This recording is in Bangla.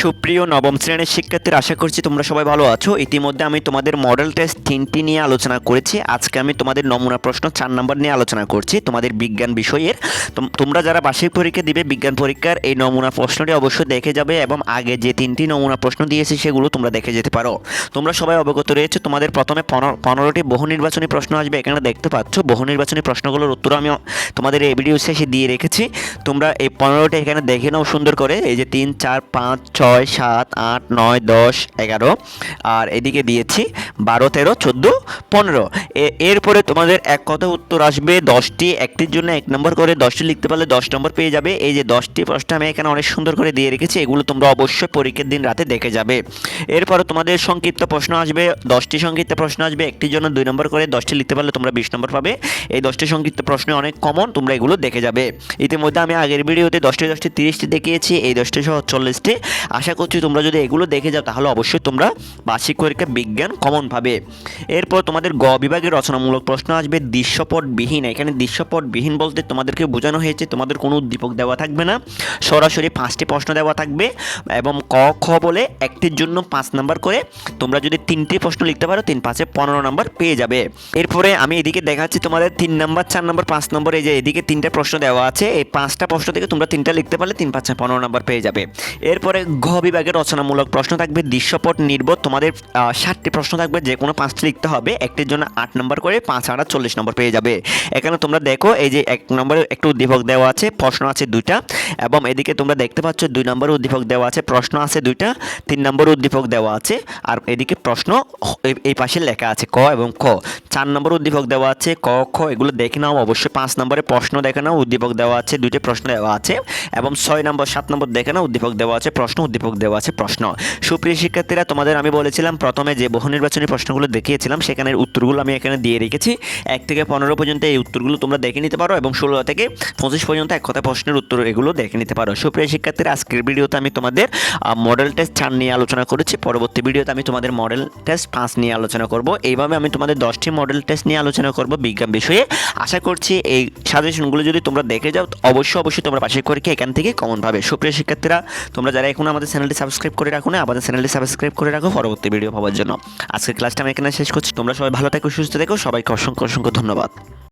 সুপ্রিয় নবম শ্রেণির শিক্ষার্থীরা, আশা করছি তোমরা সবাই ভালো আছো। ইতিমধ্যে আমি তোমাদের মডেল টেস্ট তিনটি নিয়ে আলোচনা করেছি। আজকে আমি তোমাদের নমুনা প্রশ্ন চার নম্বর নিয়ে আলোচনা করছি, তোমাদের বিজ্ঞান বিষয়ের। তোম- তোমরা যারা বার্ষিক পরীক্ষা দিবে, বিজ্ঞান পরীক্ষার এই নমুনা প্রশ্নটি অবশ্যই দেখে যাবে এবং আগে যে তিনটি নমুনা প্রশ্ন দিয়েছি, সেগুলো তোমরা দেখে যেতে পারো। তোমরা সবাই অবগত রয়েছে, তোমাদের প্রথমে পনেরো- পনেরোটি বহু নির্বাচনী প্রশ্ন আসবে, এখানে দেখতে পাচ্ছ বহু নির্বাচনী প্রশ্নগুলোর উত্তর আমি তোমাদের এই ভিডিও শেষে দিয়ে রেখেছি। তোমরা এই পনেরোটি এখানে দেখে নাও সুন্দর করে, এই যে তিন, চার, পাঁচ ছয় সাত আট নয় দশ এগারো। আর এদিকে দিয়েছি বারো তেরো চোদ্দ পনেরো। এরপরে তোমাদের এক কথা উত্তর আসবে, দশটি, একটির জন্য এক নম্বর করে দশটি লিখতে পারলে দশ নম্বর পেয়ে যাবে। এই যে দশটি প্রশ্ন আমি এখানে অনেক সুন্দর করে দিয়ে রেখেছি, এগুলো তোমরা অবশ্যই পরীক্ষার দিন রাতে দেখে যাবে। এরপরে তোমাদের সংক্ষিপ্ত প্রশ্ন আসবে, দশটি সংক্ষিপ্ত প্রশ্ন আসবে, একটির জন্য দুই নম্বর করে দশটি লিখতে পারলে তোমরা বিশ নম্বর পাবে। এই দশটি সংক্ষিপ্ত প্রশ্ন অনেক কমন তোমরা এগুলো দেখে যাবে। ইতিমধ্যে আমি আগের ভিডিওতে দশটি দশটি, তিরিশটি দেখিয়েছি, এই দশটি সহ চল্লিশটি। আশা করছি তোমরা যদি এগুলো দেখে যাও, তাহলে অবশ্যই তোমরা বার্ষিক পরীক্ষা বিজ্ঞান কমন পাবে। এরপর তোমাদের গ বিভাগের রচনামূলক প্রশ্ন আসবে, দৃশ্যপটবিহীন। এখানে দৃশ্যপটবিহীন বলতে তোমাদেরকে বোঝানো হয়েছে, তোমাদের কোনো উদ্দীপক দেওয়া থাকবে না। সরাসরি পাঁচটি প্রশ্ন দেওয়া থাকবে এবং ক, খ বলে একটির জন্য পাঁচ নাম্বার করে তোমরা যদি তিনটি প্রশ্ন লিখতে পারো, তিন পাঁচে পনেরো নাম্বার পেয়ে যাবে। এরপরে আমি এদিকে দেখাচ্ছি তোমাদের তিন নাম্বার, চার নাম্বার, পাঁচ নম্বর, এই যে এদিকে তিনটা প্রশ্ন দেওয়া আছে, এই পাঁচটা প্রশ্ন থেকে তোমরা তিনটা লিখতে পারলে তিন পাঁচে পনেরো নাম্বার পেয়ে যাবে। এরপরে ঘ বিভাগের রচনামূলক প্রশ্ন থাকবে, দৃশ্যপট নির্ভর তোমাদের ষাটটি প্রশ্ন থাকবে, যে কোনো পাঁচটি লিখতে হবে, একটির জন্য আট নম্বর করে পাঁচ আট চল্লিশ নম্বর পেয়ে যাবে। এখানে তোমরা দেখো, এই যে এক নম্বরে একটু উদ্দীপক দেওয়া আছে, প্রশ্ন আছে দুইটা, এবং এদিকে তোমরা দেখতে পাচ্ছ দুই নম্বর উদ্দীপক দেওয়া আছে, প্রশ্ন আছে দুইটা, তিন নম্বর উদ্দীপক দেওয়া আছে, আর এদিকে প্রশ্ন এই পাশে লেখা আছে ক এবং খ। চার নম্বর উদ্দীপক দেওয়া আছে, ক, খ, এগুলো দেখে নাও, অবশ্যই পাঁচ নম্বরে প্রশ্ন দেখে নাও, উদ্দীপক দেওয়া আছে, দুইটি প্রশ্ন দেওয়া আছে, এবং ছয় নম্বর সাত নম্বর দেখে নাও, উদ্দীপক দেওয়া আছে, প্রশ্ন, উদ্দীপক দেওয়া আছে, প্রশ্ন। সুপ্রিয় শিক্ষার্থীরা, তোমাদের আমি বলেছিলাম, প্রথমে যে বহু নির্বাচনী প্রশ্নগুলো দেখিয়েছিলাম, সেখানের উত্তরগুলো আমি এখানে দিয়ে রেখেছি। এক থেকে পনেরো পর্যন্ত এই উত্তরগুলো তোমরা দেখে নিতে পারো এবং ষোলো থেকে পঁচিশ পর্যন্ত এক কথা প্রশ্নের উত্তর এগুলো দেখে নিতে পারো। সুপ্রিয় শিক্ষার্থীরা, আজকের ভিডিওতে আমি তোমাদের মডেল টেস্ট চার নিয়ে আলোচনা করেছি। পরবর্তী ভিডিওতে আমি তোমাদের মডেল টেস্ট পাঁচ নিয়ে আলোচনা করব। এইভাবে আমি তোমাদের দশটি মডেল টেস্ট নিয়ে আলোচনা করব বিজ্ঞান বিষয়ে। আশা করছি এই সাজেশনগুলো যদি তোমরা দেখে যাও, অবশ্যই অবশ্যই তোমরা পাশে পরীক্ষা এখান থেকে কমন পাবে। সুপ্রিয় শিক্ষার্থীরা, তোমরা যারা এখন আমাদের চ্যানেলটি সাবস্ক্রাইব করে রাখো না, আমাদের চ্যানেলটি সাবস্ক্রাইব করে রাখো পরবর্তী ভিডিও পাওয়ার জন্য। আজকের ক্লাসটা আমি এখানে শেষ করছি। তোমরা সবাই ভালো থেকো। সুস্থ থেকো। সবাইকে অসংখ্য অসংখ্য ধন্যবাদ।